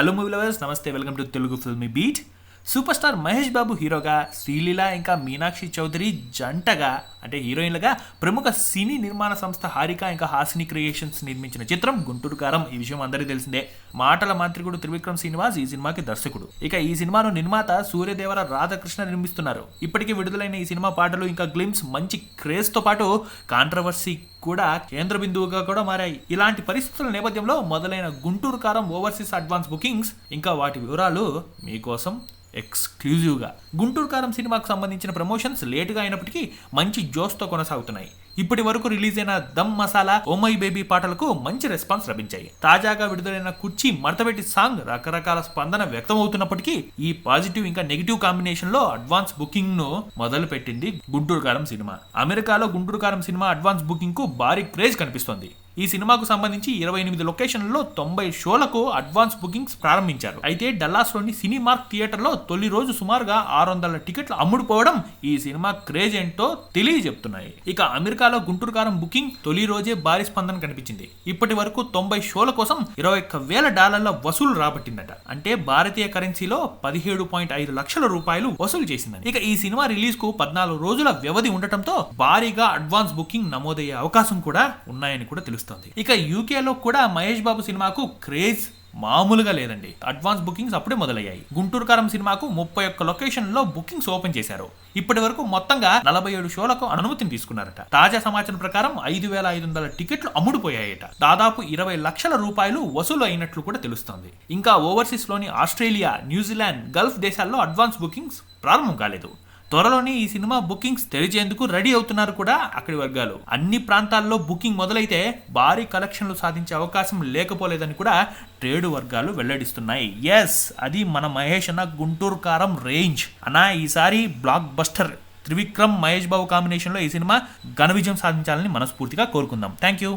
Hello movie lovers నమస్తే welcome to Telugu Filmibeat super star Mahesh Babu హీరోగా శ్రీలీల ఇంకా మీనాక్షి చౌదరి జంటగా అంటే హీరోయిన్లుగా ప్రముఖ సినీ నిర్మాణ సంస్థ హారిక ఇంకా హాసిని క్రియేషన్స్ నిర్మించిన చిత్రం గుంటూరు కారం ఈ విషయం అందరికీ తెలిసిందే. మాటల మాంత్రికుడు త్రివిక్రమ్ శ్రీనివాస్ ఈ సినిమాకి దర్శకుడు. ఇక ఈ సినిమాను నిర్మాత సూర్యదేవర రాధాకృష్ణ నిర్మిస్తున్నారు. ఇప్పటికే విడుదలైన ఈ సినిమా పాటలు ఇంకా గ్లిమ్స్ మంచి క్రేజ్తో పాటు కాంట్రవర్సీ కూడా కేంద్ర బిందువుగా కూడా మారాయి. ఇలాంటి పరిస్థితుల నేపథ్యంలో మొదలైన గుంటూరు కారం ఓవర్సీస్ అడ్వాన్స్ బుకింగ్స్ ఇంకా వాటి వివరాలు మీకోసం ఎక్స్క్లూజివ్గా. గుంటూరు కారం సినిమాకు సంబంధించిన ప్రమోషన్స్ లేటుగా అయినప్పటికీ మంచి జోస్తో కొనసాగుతున్నాయి. ఇప్పటి వరకు రిలీజ్ అయిన దమ్ మసాలా ఓమై బేబీ పాటలకు మంచి రెస్పాన్స్ లభించాయి. తాజాగా విడుదలైన కుర్చీ మడతపెట్టి సాంగ్ రకరకాల స్పందన వ్యక్తమవుతున్నప్పటికీ ఈ పాజిటివ్ ఇంకా నెగిటివ్ కాంబినేషన్లో అడ్వాన్స్ బుకింగ్ను మొదలు పెట్టింది గుంటూరు కారం సినిమా. అమెరికాలో గుంటూరు కారం సినిమా అడ్వాన్స్ బుకింగ్కు భారీ క్రేజ్ కనిపిస్తోంది. ఈ సినిమాకు సంబంధించి ఇరవై ఎనిమిది లొకేషన్లలో తొంభై షోలకు అడ్వాన్స్ బుకింగ్స్ ప్రారంభించారు. అయితే డల్లాస్లోని సినిమార్క్ థియేటర్లో తొలి రోజు సుమారుగా ఆరు వందల టికెట్లు అమ్ముడుపోవడం ఈ సినిమా క్రేజ్ ఏంటో తెలియజెప్తున్నాయి. ఇక అమెరికాలో గుంటూరు కారం బుకింగ్ తొలి రోజే భారీ స్పందన కనిపించింది. ఇప్పటి వరకు తొంభై షోల కోసం ఇరవై ఒక్క వేల డాలర్ల వసూలు రాబట్టిందట. అంటే భారతీయ కరెన్సీలో పదిహేడు పాయింట్ ఐదు లక్షల రూపాయలు వసూలు చేసిందని. ఇక ఈ సినిమా రిలీజ్కు పద్నాలుగు రోజుల వ్యవధి ఉండటంతో భారీగా అడ్వాన్స్ బుకింగ్ నమోదయ్యే అవకాశం కూడా ఉన్నాయని కూడా తెలుస్తుంది. ఇక యూకేలో కూడా మహేష్ బాబు సినిమాకు క్రేజ్ మామూలుగా లేదండి. అడ్వాన్స్ బుకింగ్స్ అప్పుడే మొదలయ్యాయి. గుంటూరు కారం సినిమాకు ముప్పై ఒక్క లొకేషన్లో బుకింగ్స్ ఓపెన్ చేశారు. ఇప్పటి వరకు మొత్తంగా నలభై ఏడు షోలకు అనుమతిని తీసుకున్నారట. తాజా సమాచారం ప్రకారం ఐదు వేల ఐదు వందల టికెట్లు అమ్ముడుపోయాయట. దాదాపు ఇరవై లక్షల రూపాయలు వసూలు అయినట్లు కూడా తెలుస్తోంది. ఇంకా ఓవర్సీస్లోని ఆస్ట్రేలియా న్యూజిలాండ్ గల్ఫ్ దేశాల్లో అడ్వాన్స్ బుకింగ్స్ ప్రారంభం కాలేదు. త్వరలోనే ఈ సినిమా బుకింగ్స్ తెరిచేందుకు రెడీ అవుతున్నారు కూడా అక్కడి వర్గాలు. అన్ని ప్రాంతాల్లో బుకింగ్ మొదలైతే భారీ కలెక్షన్లు సాధించే అవకాశం లేకపోలేదని కూడా ట్రేడ్ వర్గాలు వెల్లడిస్తున్నాయి. ఎస్ అది మన మహేష్ అన్న గుంటూరు కారం రేంజ్. అన్న ఈసారి బ్లాక్ బస్టర్ త్రివిక్రమ్ మహేష్ బాబు కాంబినేషన్లో ఈ సినిమా ఘన విజయం సాధించాలని మనస్ఫూర్తిగా కోరుకుందాం. Thank you